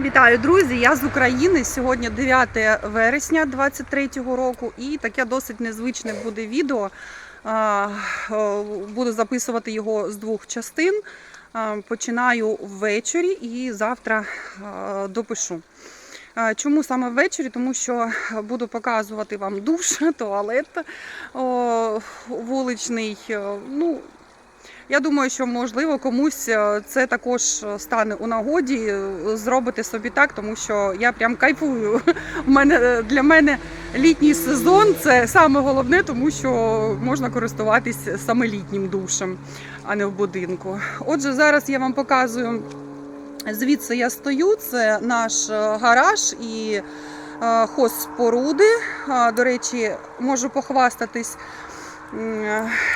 Вітаю, друзі! Я з України. Сьогодні 9 вересня 2023 року, і таке досить незвичне буде відео. Буду записувати його з двох частин. Починаю ввечері і завтра допишу. Чому саме ввечері? Тому що буду показувати вам душ, туалет вуличний. Ну, я думаю, що можливо комусь е, це також стане у нагоді е, зробити собі так, тому що я прям кайфую. У мене е, для мене літній сезон це саме головне, тому що можна користуватись саме літнім душем, а не в будинку. Отже, зараз я вам показую. Звідси я стою, це наш гараж і хозспоруди. Е, До речі, можу похвастатись.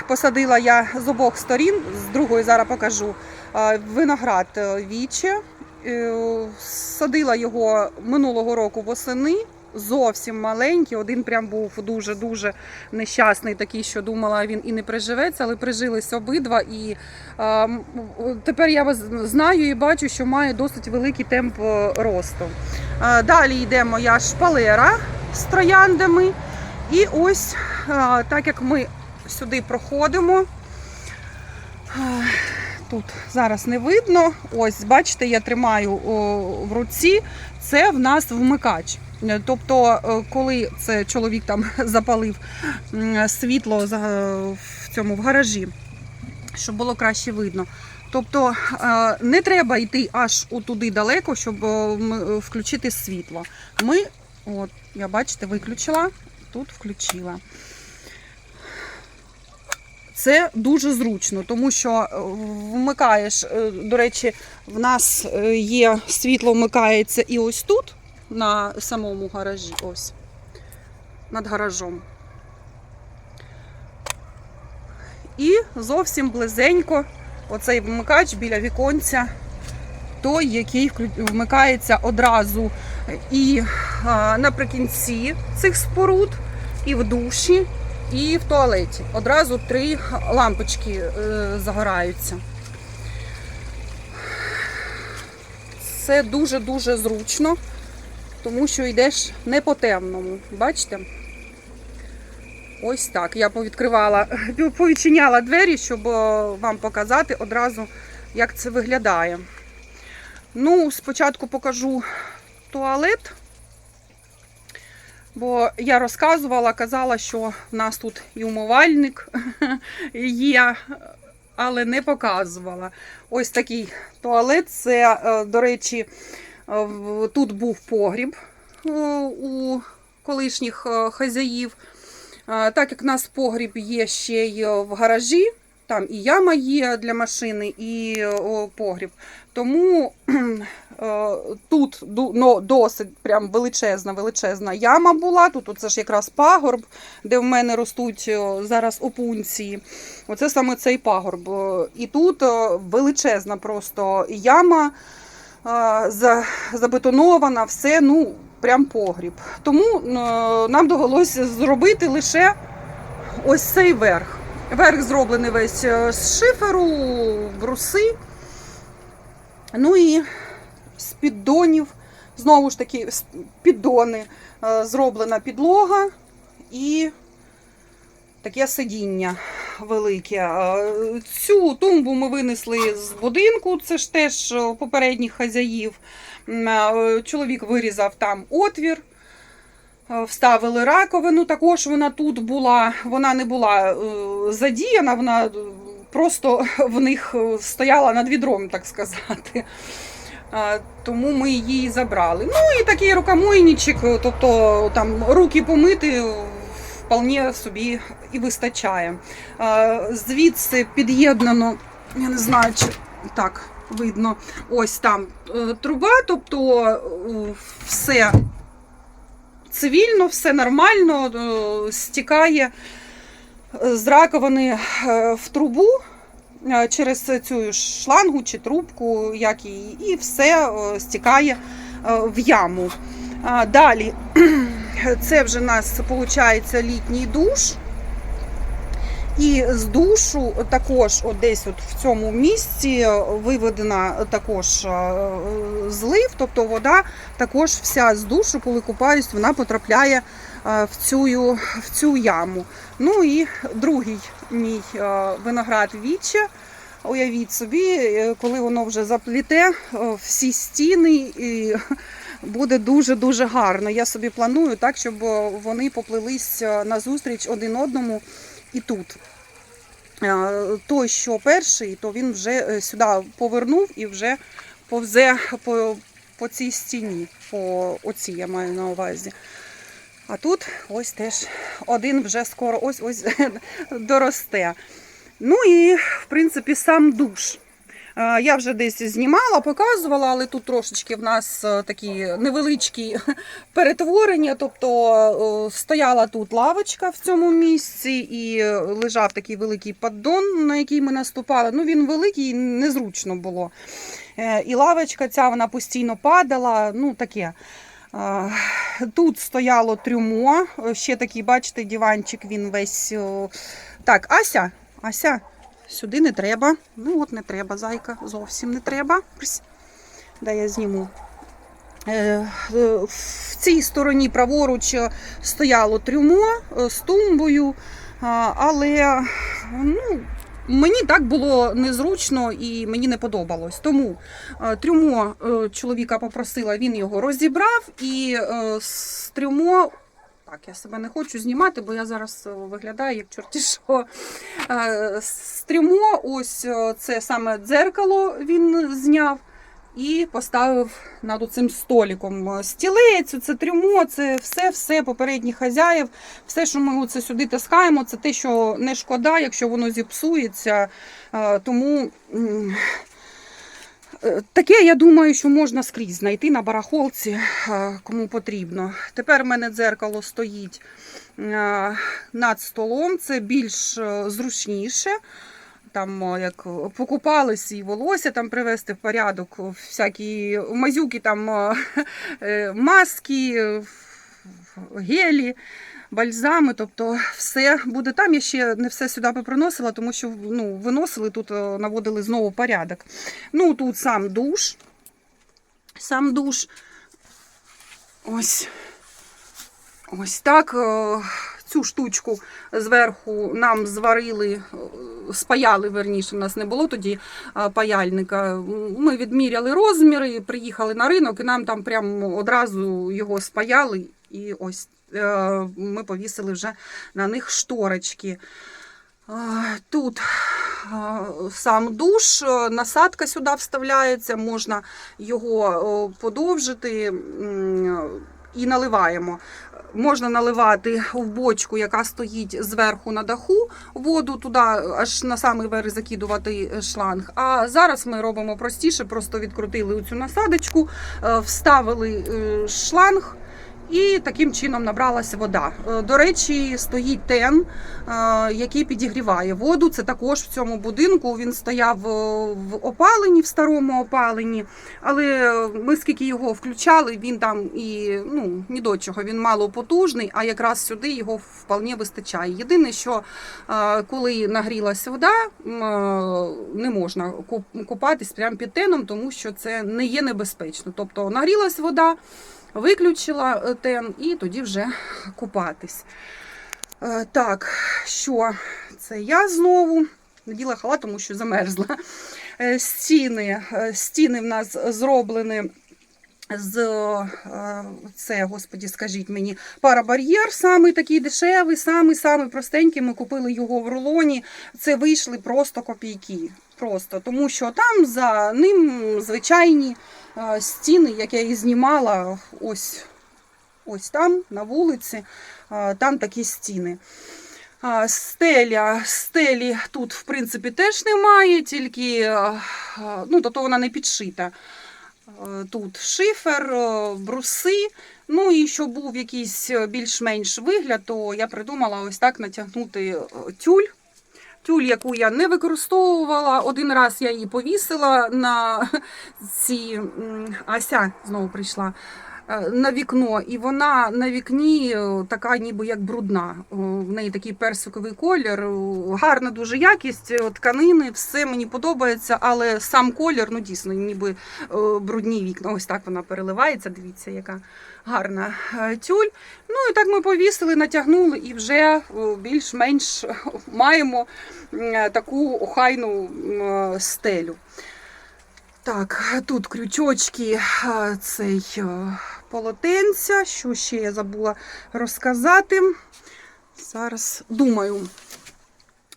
Посадила я з обох сторін, з другої зараз покажу. е, Виноград е, віче. Е, Садила його минулого року восени. Зовсім маленький. Один прям був дуже-дуже нещасний, такий, що думала, він і не приживеться, але прижились обидва. І е, тепер я знаю і бачу, що має досить великий темп росту. Е, Далі йде моя шпалера з трояндами. І ось е, так як ми сюди проходимо. е, Тут зараз не видно. Ось, бачите, я тримаю в руці. Це в нас вмикач. Е, Тобто, е, коли це чоловік там запалив світло в цьому в гаражі, щоб було краще видно. Тобто не треба йти аж туди далеко, щоб включити світло. Ми, от, я бачите, виключила, тут включила. Це дуже зручно, тому що е, вмикаєш, е, до речі, в нас е, є світло вмикається і ось тут, на самому гаражі, ось, над гаражом. І зовсім близенько оцей вмикач біля віконця, той, який вмикається одразу і наприкінці цих споруд, і в душі, і в туалеті. Одразу три лампочки е, загораються. Це дуже-дуже зручно, тому що йдеш не по темному. Бачите? Ось так. Я повідкривала, повідчиняла двері, щоб е, вам показати одразу, як це виглядає. Ну, спочатку покажу туалет. Бо я розказувала, казала, що в нас тут і умивальник є, але не показувала. Ось такий туалет. Це, е, до речі, е, тут був погріб е, у колишніх хазяїв. Так як в нас погріб є ще й в гаражі, там і яма є для машини, і погріб. Тому е, тут ну, досить прям величезна, величезна яма була. Тут оце ж якраз пагорб, де в мене ростуть зараз опунції. Оце саме цей пагорб. Е, І тут е, величезна просто яма за- забетонована, все, ну, прям погріб. Тому нам довелося зробити лише ось цей верх. Верх зроблений весь е, з шиферу, бруси. Ну і з піддонів. Знову ж таки, з піддони, е, зроблена підлога і таке сидіння велике. Е, Цю тумбу ми винесли з будинку, це ж теж попередніх хазяїв. Чоловік вирізав там отвір. Е, Вставили раковину, також вона тут була. Вона не була е, задіяна, вона е, просто в них стояла над відром, так сказати. Тому ми її забрали. Ну і такий рукомойничок, тобто там руки помити вполне собі і вистачає. Звідси під'єднано, я не знаю, чи так видно, ось там труба, тобто все цивільно, все нормально, е, стікає з раковини е, в трубу е, через цю шлангу чи трубку, як її, і все е, стікає е, в яму. Далі, це вже у нас виходить літній душ. І з душу також от десь от в цьому місці виведена також е, злив, тобто вода також вся з душу, коли купаюсь, вона потрапляє е, в цю, в цю яму. Ну і другий мій е, виноград віче. Уявіть собі, коли воно вже запліте всі стіни і буде дуже-дуже гарно. Я собі планую так, щоб вони поплились назустріч один одному і тут. Е, Той, що перший, то він вже е, сюди повернув і вже повзе по, по цій стіні, по оцій я маю на увазі. А тут ось теж один вже скоро ось ось доросте. Ну і в принципі сам душ. Е, Я вже десь знімала, показувала, але тут трошечки в нас е, такі невеличкі перетворення. Тобто е, стояла тут лавочка в цьому місці і лежав такий великий поддон, на який ми наступали. Ну він великий, незручно було. І лавочка ця вона постійно падала. Ну таке. Тут стояло трюмо, ще такий, бачите, диванчик, він весь. Так, Ася, Ася, сюди не треба. Ну от не треба, зайка, зовсім не треба. Прсь. Я зніму. Е, е, В цій стороні праворуч стояло трюмо е, з тумбою, але ну, мені так було незручно і мені не подобалось. Тому трюмо чоловіка попросила, він його розібрав і з трюмо. Так, я себе не хочу знімати, бо я зараз е, виглядаю як чорті що. Е, З трюмо, ось е, це саме дзеркало він зняв і поставив над цим столиком. Стілець, це трюмо, це все, все попередніх хазяїв. Все, що ми оце сюди таскаємо, це те, що не шкода, якщо воно зіпсується. Тому таке, я думаю, що можна скрізь знайти на барахолці, е, кому потрібно. Тепер в мене дзеркало стоїть е, над столом, це більш е, зручніше. Там як покупались і волосся там привести в порядок, всякі мазюки, там е, маски, е, гелі, бальзами, тобто все буде там. Я ще не все сюди поприносила, тому що ну, виносили тут, наводили знову порядок. Ну, тут сам душ. Сам душ. Ось. Ось так. е, Цю штучку зверху нам зварили, е, спаяли, верніше, у нас не було тоді е, паяльника. Ми відміряли розміри, приїхали на ринок і нам там прямо одразу його спаяли. І ось е, ми повісили вже на них шторочки. Е, Тут е, сам душ, е, насадка сюди вставляється, можна його е, подовжити і наливаємо. Можна наливати в бочку, яка стоїть зверху на даху, воду туди аж на самий верх закидувати шланг. А зараз ми робимо простіше, просто відкрутили цю насадочку, е, вставили е, шланг. І таким чином набралася вода. Е, До речі, стоїть тен, е, який підігріває воду. Це також в цьому будинку. Він стояв е, в опаленні, в старому опаленні. Але ми скільки його включали, він там і ну, ні до чого. Він мало потужний, а якраз сюди його вполне вистачає. Єдине, що коли нагрілася вода, не можна куп- купатись прямо під теном, тому що це не є небезпечно. Тобто нагрілась вода виключила е, тен і тоді вже купатись. Е, Так, що це я знову наділа халат, тому що замерзла. Е, Стіни, стіни в нас зроблені з це, господі, скажіть мені, парабар'єр, самий такий дешевий, самий самий простенький. Ми купили його в рулоні. Це вийшли просто копійки. Просто тому, що там за ним звичайні е, стіни, як я і знімала, ось, ось там, на вулиці, е, там такі стіни. Стеля, стелі тут, в принципі, теж немає, тільки е, ну, тобто вона не підшита. Тут шифер, бруси. Ну і щоб був якийсь більш-менш вигляд, то я придумала ось так натягнути тюль. Тюль, яку я не використовувала. Один раз я її повісила на ці Ася знову прийшла. Е, на вікно, і вона на вікні е, така ніби як брудна. В неї такий персиковий колір, гарна дуже якість е, тканини, все мені подобається, але сам колір, ну дійсно, ніби е, брудні вікна. Ось так вона переливається. Дивіться, яка гарна е, тюль. Ну і так ми повісили, натягнули і вже більш-менш маємо таку охайну стелю. Так, тут крючочки, цей е, полотенця. Що ще я забула розказати? Зараз думаю.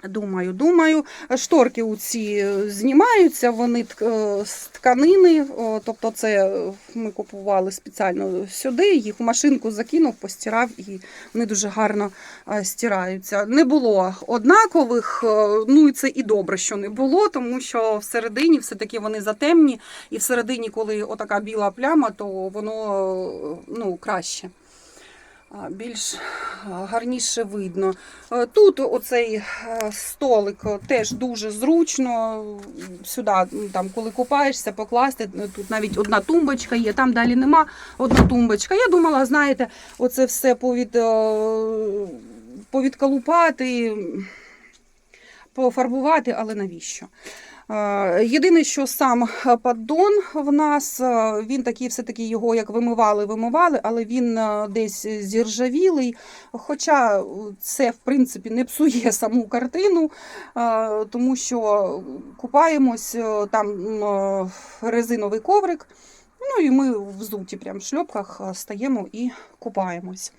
Думаю, думаю. Шторки у ці знімаються, вони е, з тканини, тобто це е, ми купували спеціально сюди, їх в машинку закинув, постирав і вони дуже гарно е, стираються. Не було однакових, е, ну і це і добре, що не було, тому що всередині все-таки вони затемні, і всередині, коли отака біла пляма, то воно е, ну, краще. Більш гарніше видно. Е, Тут оцей е, столик е, теж дуже зручно. Сюди, там, коли купаєшся, покласти. Тут навіть одна тумбочка є, там далі нема одна тумбочка. Я думала, знаєте, оце все повід, повідколупати, пофарбувати, але навіщо? Е, Єдине, що сам поддон в нас, е, він такий, все-таки його як вимивали, вимивали, але він е, десь зіржавілий. Хоча це, в принципі, не псує саму картину, е, тому що купаємось, е, там е, резиновий коврик, ну і ми в взуті прям в шльопках е, стаємо і купаємось.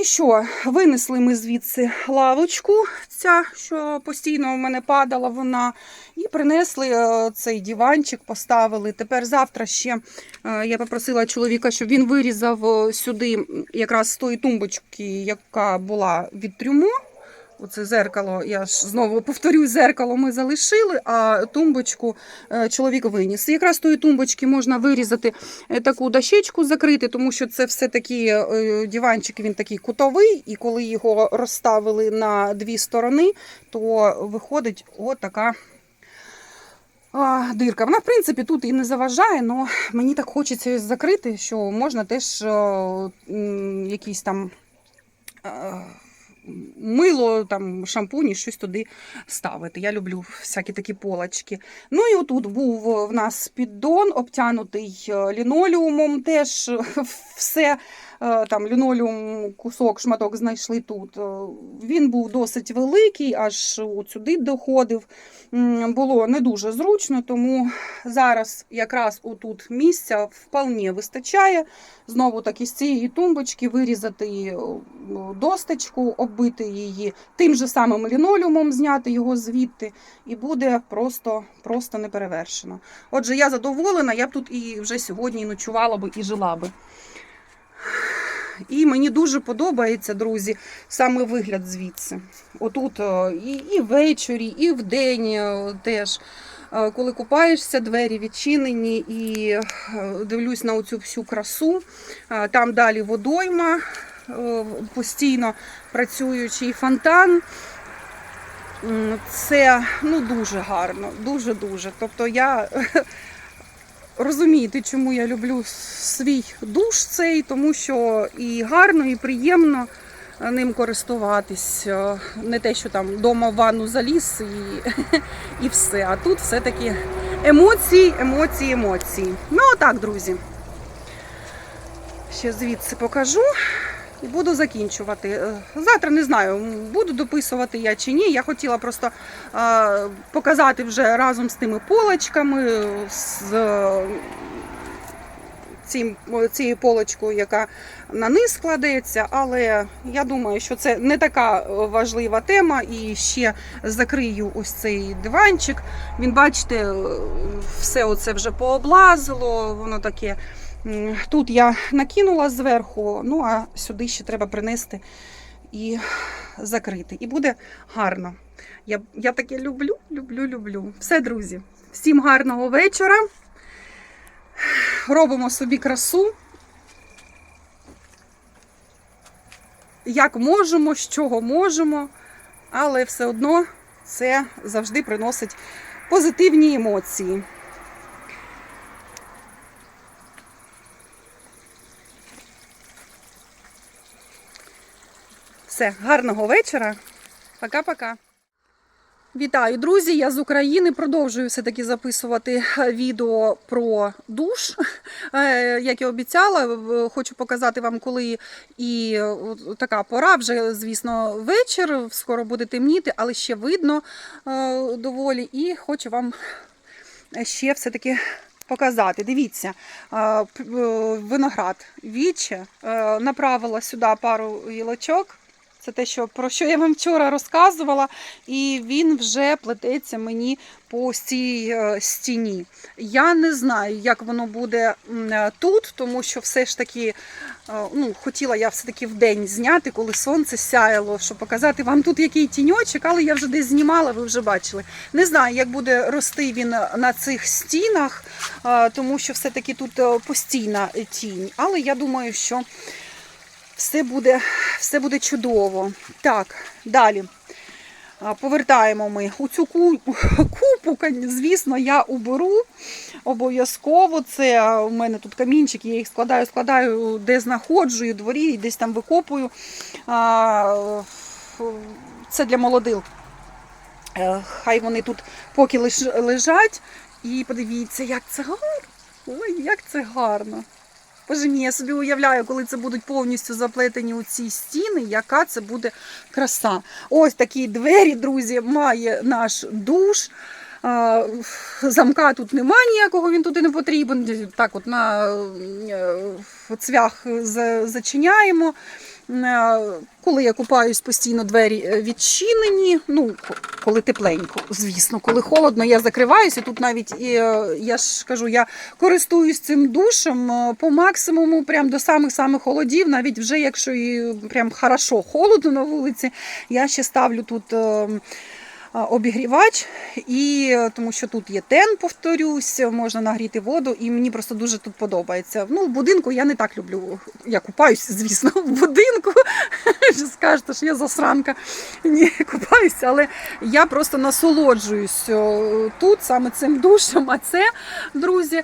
І що, винесли ми звідси лавочку, ця, що постійно в мене падала вона, і принесли е, цей диванчик, поставили. Тепер завтра ще е, я попросила чоловіка, щоб він вирізав е, сюди якраз з тої тумбочки, яка була від трюмо. Оце зеркало, я ж знову повторюю, зеркало ми залишили, а тумбочку е, чоловік виніс. Якраз з тої тумбочки можна вирізати е, таку дощечку закрити, тому що це все-таки е, диванчик, він такий кутовий, і коли його розставили на дві сторони, то виходить отака дирка. Вона, в принципі, тут і не заважає, але мені так хочеться закрити, що можна теж якісь там. Мило, там, шампуні, щось туди ставити. Я люблю всякі такі полочки. Ну і отут був в нас піддон, обтянутий е, лінолеумом. Теж все там лінолеум, кусок, шматок знайшли тут. Е, Він був досить великий, аж от сюди доходив. Було не дуже зручно, тому зараз якраз отут місця вполне вистачає. Знову таки з цієї тумбочки вирізати е, досточку, оббити її тим же самим лінолеумом, зняти його звідти, і буде просто, просто неперевершено. Отже, я задоволена, я б тут і вже сьогодні ночувала би і жила би. І мені дуже подобається, друзі, саме вигляд звідси. Отут е, і, і ввечері, і вдень е, теж. Е, Коли купаєшся, двері відчинені і дивлюсь на оцю всю красу. Там далі водойма, постійно працюючий фонтан. Це ну, дуже гарно, дуже-дуже. Тобто я розумієте, чому я люблю свій душ цей, тому що і гарно, і приємно ним користуватись. Е, Не те, що там вдома в ванну заліз і, і все. А тут все-таки емоції, емоції, емоції. Ну, отак, друзі. Ще звідси покажу. І буду закінчувати. Е, Завтра не знаю, буду дописувати я чи ні. Я хотіла просто е, показати вже разом з тими полочками, з е, цим, цією полочкою, яка на низ кладеться, але я думаю, що це не така важлива тема. І ще закрию ось цей диванчик. Він, бачите, все оце вже пооблазило, воно таке. Тут я накинула зверху, ну а сюди ще треба принести і закрити. І буде гарно. Я, я таке люблю, люблю, люблю. Все, друзі. Всім гарного вечора. Робимо собі красу. Як можемо, з чого можемо, але все одно це завжди приносить позитивні емоції. Все, гарного вечора. Пока-пока. Вітаю, друзі! Я з України. Продовжую все-таки записувати е, відео про душ. Е, Як і обіцяла, хочу показати вам, коли і е, така пора, вже, звісно, вечір, скоро буде темніти, але ще видно доволі. І хочу вам ще все-таки показати. Дивіться, виноград віче, направила сюди пару гілочок. Це те, що, про що я вам вчора розказувала, і він вже плететься мені по цій е, стіні. Я не знаю, як воно буде е, тут, тому що все ж таки е, ну, хотіла я все-таки в день зняти, коли сонце сяяло, щоб показати вам тут який тіньочок, але я вже десь знімала, ви вже бачили. Не знаю, як буде рости він на цих стінах, тому що все-таки тут постійна тінь. Але я думаю, що все буде, все буде чудово. Так, далі. Повертаємо ми у цю купу, звісно, я уберу обов'язково. Це у мене тут камінчики, я їх складаю, складаю, де знаходжу, і дворі, десь там викопую. Це для молодил. Е, Хай вони тут поки лежать. І подивіться, як це гарно. Ой, як це гарно. Боже мій, я собі уявляю, коли це будуть повністю заплетені у ці стіни, яка це буде краса. Ось такі двері, друзі, має наш душ. Замка тут немає ніякого, він туди не потрібен. Так, от на е, цвях зачиняємо. Е, Коли я купаюсь, постійно двері е, відчинені. Ну, коли тепленько, звісно, коли холодно, я закриваюся. Тут навіть е, я ж кажу, я користуюсь цим душем по максимуму, прям до самих самих холодів. Навіть вже якщо і прям хорошо холодно на вулиці, я ще ставлю тут. Е, Обігрівач, і е, тому що тут є тен, повторюсь, можна нагріти воду, і мені просто дуже тут подобається. Ну, в будинку я не так люблю. Я купаюсь, звісно, в будинку. Скажете, що я засранка. Ні, купаюся, але я просто насолоджуюсь тут саме цим душем. А це, друзі,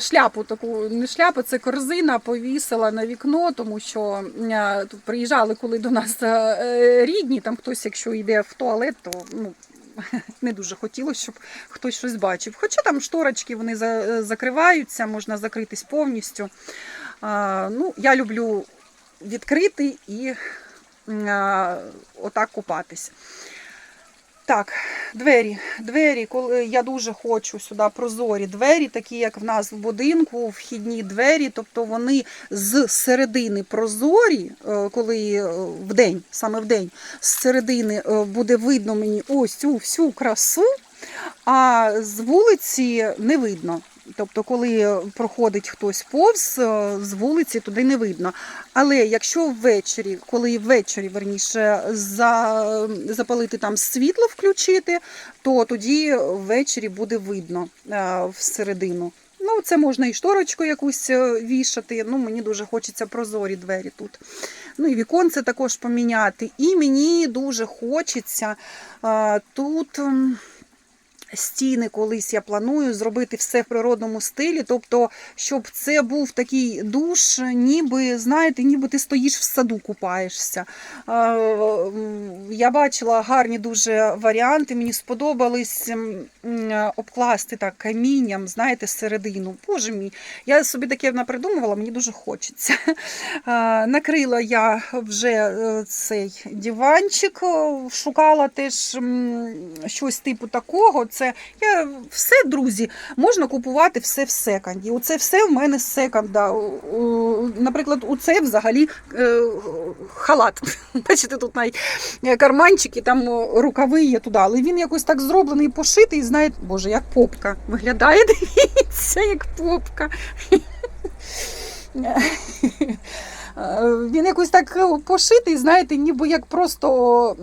шляпу таку, не шляпу, це корзина повісила на вікно, тому що е, приїжджали, коли до нас е, е, рідні, там хтось, якщо йде в туалет, то ну. Не дуже хотілося, щоб хтось щось бачив. Хоча там шторочки вони закриваються, можна закритись повністю. Ну, я люблю відкрити і отак купатись. Так, двері. Двері, коли я дуже хочу сюди прозорі двері, такі як в нас в будинку, вхідні двері, тобто вони з середини прозорі, е, коли е, в день, саме в день, з середини е, буде видно мені ось цю всю красу, а з вулиці не видно. Тобто, коли проходить хтось повз е, з вулиці, туди не видно. Але якщо ввечері, коли ввечері верніше за, запалити там світло включити, то тоді ввечері буде видно е, всередину. Ну, це можна і шторочку якусь е, вішати. Ну, мені дуже хочеться прозорі двері тут. Ну і віконце також поміняти. І мені дуже хочеться е, тут. Стіни колись я планую зробити все в природному стилі, тобто, щоб це був такий душ, ніби знаєте, ніби ти стоїш в саду, купаєшся. Я бачила гарні дуже варіанти. Мені сподобались обкласти так камінням, знаєте, середину. Боже мій, я собі таке напридумувала, мені дуже хочеться. Накрила я вже е, цей диванчик, шукала теж щось типу такого. Це я все, друзі, можна купувати все в секонді. Оце все в мене з секонда. Наприклад, у це взагалі е, халат. Бачите, тут навіть е, карманчики, там рукави є туди, але він якось так зроблений, пошитий, знаєте, боже, як попка виглядає. Дивіться, як попка. Е, Він якось так пошитий, знаєте, ніби як просто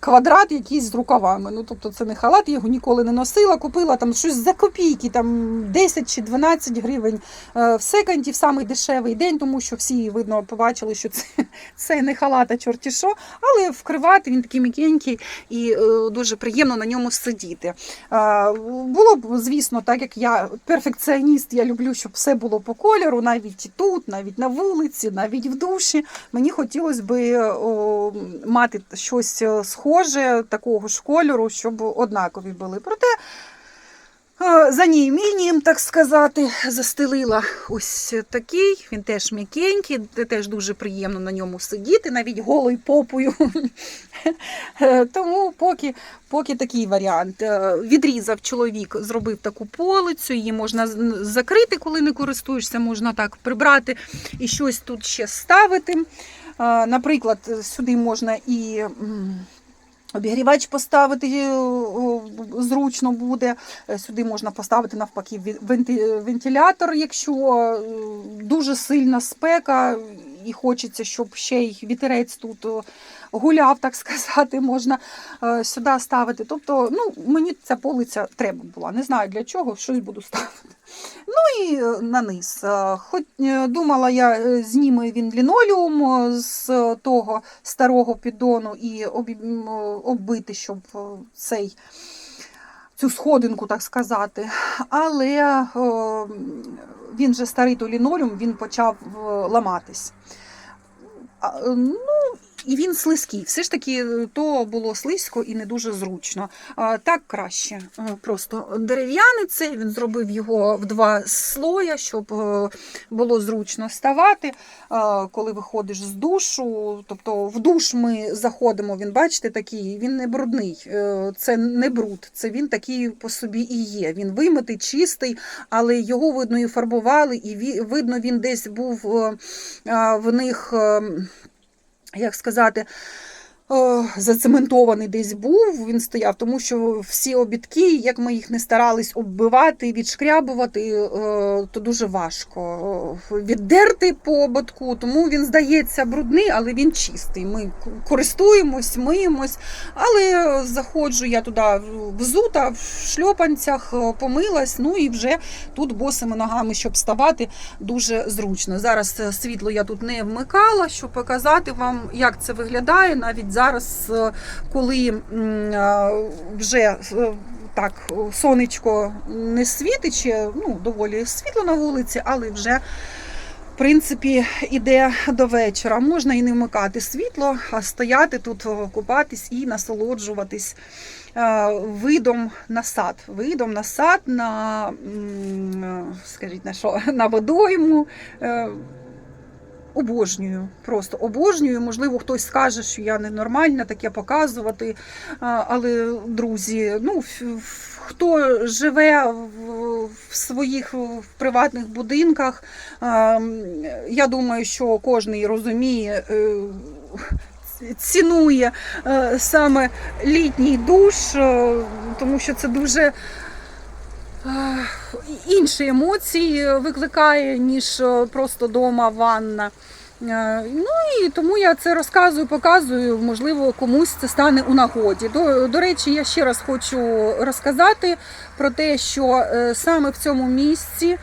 квадрат якийсь з рукавами. Ну, тобто це не халат, я його ніколи не носила, купила там щось за копійки, там 10 чи 12 гривень е, в секонді в самий дешевий день, тому що всі, видно, побачили, що це, це не халат, а чорті що, але вкривати він такий м'якенький і е, дуже приємно на ньому сидіти. Е, Було б, звісно, так як я перфекціоніст, я люблю, щоб все було по кольору, навіть тут, навіть на вулиці, навіть в душі. Мені хотілося би мати щось е, схоже, такого ж кольору, щоб однакові були. Проте е, за неімінням, так сказати, застелила ось такий. Він теж м'якенький, теж дуже приємно на ньому сидіти, навіть голою попою. Е, Тому поки, поки такий варіант. Е, Відрізав чоловік, зробив таку полицю, її можна закрити, коли не користуєшся, можна так прибрати і щось тут ще ставити. Наприклад, сюди можна і. Обігрівач поставити е, зручно буде. Е, Сюди можна поставити навпаки вентилятор, якщо е, дуже сильна спека і хочеться, щоб ще й вітерець тут гуляв, так сказати, можна е, сюди ставити. Тобто, ну, мені ця полиця треба була. Не знаю для чого, щось буду ставити. Ну і е, на низ. Е, Хоч е, думала я, е, зніме він лінолеум е, з того старого піддону і е, оббити, щоб е, цей. Цю сходинку, так сказати. Але о, він же старий то лінолюм, він почав е, ламатись. Е, Ну, і він слизький. Все ж таки, е, то було слизько і не дуже зручно. Так краще. Е, Просто дерев'яний цей, він зробив його в два слоя, щоб е, було зручно ставати, коли виходиш з душу. Тобто в душ ми заходимо, він, бачите, такий, він не брудний. Це не бруд, це він такий по собі і є. Він вимитий, чистий, але його видно і фарбували, і видно, він десь був в них. Як сказати, зацементований десь був, він стояв, тому що всі обідки, як ми їх не старались оббивати, відшкрябувати, е, то дуже важко віддерти по ободку, тому він здається брудний, але він чистий. Ми користуємось, миємось, але заходжу я туди взута, в шльопанцях, е, помилась, ну і вже тут босими ногами, щоб ставати, дуже зручно. Зараз е, світло я тут не вмикала, щоб показати вам, як це виглядає. Навіть зараз, е, коли е, вже е, так сонечко не світить, ну, доволі світло на вулиці, але вже. В принципі, іде до вечора. Можна і не вмикати світло, а стояти тут, купатись і насолоджуватись видом на сад. Видом на сад, на, скажіть, на що, на водойму. Обожнюю, просто обожнюю. Можливо, хтось скаже, що я ненормальна таке показувати. Але, друзі, ну хто живе в, своїх в приватних будинках, я думаю, що кожен розуміє. е, Цінує е, саме літній душ, е, тому що це дуже інші емоції викликає, ніж е, просто дома ванна. Е, Ну і тому я це розказую, показую. Можливо, комусь це стане у нагоді. До, до речі, я ще раз хочу розказати про те, що е, саме в цьому місці.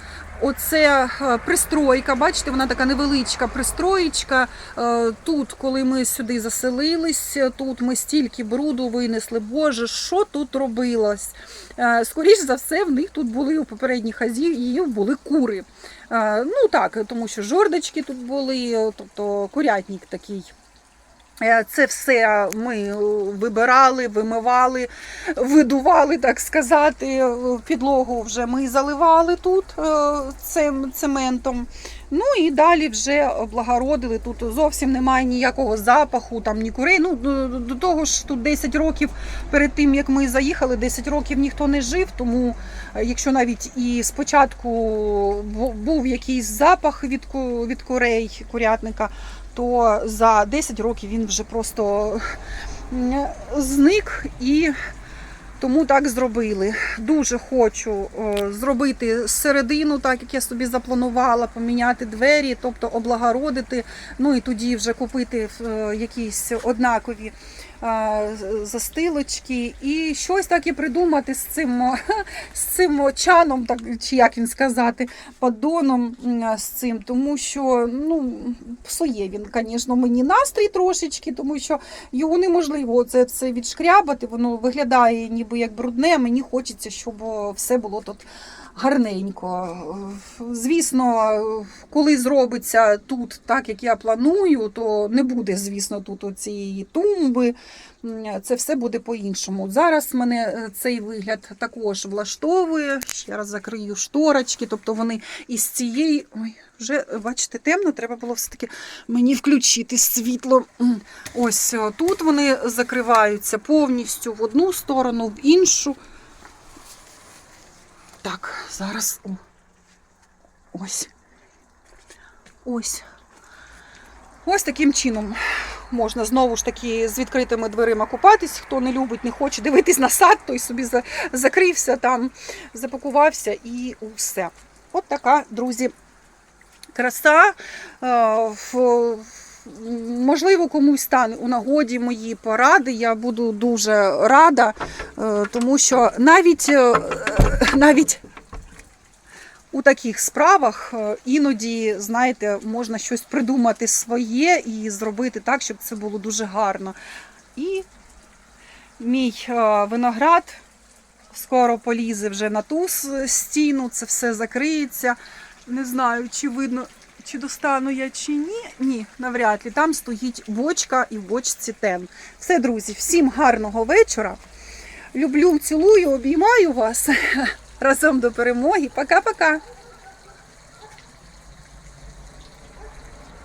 Оце е, пристройка, бачите, вона така невеличка пристроєчка. Е, Тут, коли ми сюди заселились, тут ми стільки бруду винесли. Боже, що тут робилось? Е, Скоріш за все, в них тут були у попередніх хазіїв були кури. Е, Ну так, тому що жордочки тут були, тобто курятник такий. Е, Це все ми е, вибирали, вимивали, видували, так сказати. Е, Підлогу вже ми заливали тут е, цим цементом. Ну і далі вже облагородили. Тут зовсім немає ніякого запаху, там ні курей. Ну до- того ж, тут 10 років перед тим як ми заїхали, 10 років ніхто не жив. Тому е, якщо навіть і спочатку був якийсь запах від від курей, курятника, то за 10 років він вже просто зник і тому так зробили. Дуже хочу е, зробити середину, так як я собі запланувала, поміняти двері, тобто облагородити. Ну і тоді вже купити е, якісь однакові застилочки і щось таке придумати з цим, з цим чаном, так, чи як він сказати, поддоном з цим, тому що ну, псує він, звісно, мені настрій трошечки, тому що його неможливо це все відшкрябати, воно виглядає ніби як брудне. Мені хочеться, щоб все було тут гарненько. Звісно, коли зробиться тут так, як я планую, то не буде, звісно, тут цієї тумби. Це все буде по-іншому. Зараз мене е, цей вигляд також влаштовує. Ще раз закрию шторочки, тобто вони із цієї. Ой, вже бачите, темно, треба було все-таки мені включити світло. Ось е, тут вони закриваються повністю в одну сторону, в іншу. Так, зараз. О. Ось. Ось. Ось таким чином можна знову ж таки з відкритими дверима купатись. Хто не любить, не хоче дивитись на сад, той собі за- закрився там, запакувався і все. От така, друзі, краса. Е, в- Можливо, комусь стане у нагоді мої поради. Я буду дуже рада, е, тому що навіть, е, навіть у таких справах е, іноді, знаєте, можна щось придумати своє і зробити так, щоб це було дуже гарно. І мій е, виноград скоро полізе вже на ту стіну, це все закриється. Не знаю, чи видно, чи достану я чи ні. Ні, навряд ли. Там стоїть бочка і в бочці тен. Все, друзі, всім гарного вечора. Люблю, цілую, обіймаю вас разом до перемоги. Пока-пока.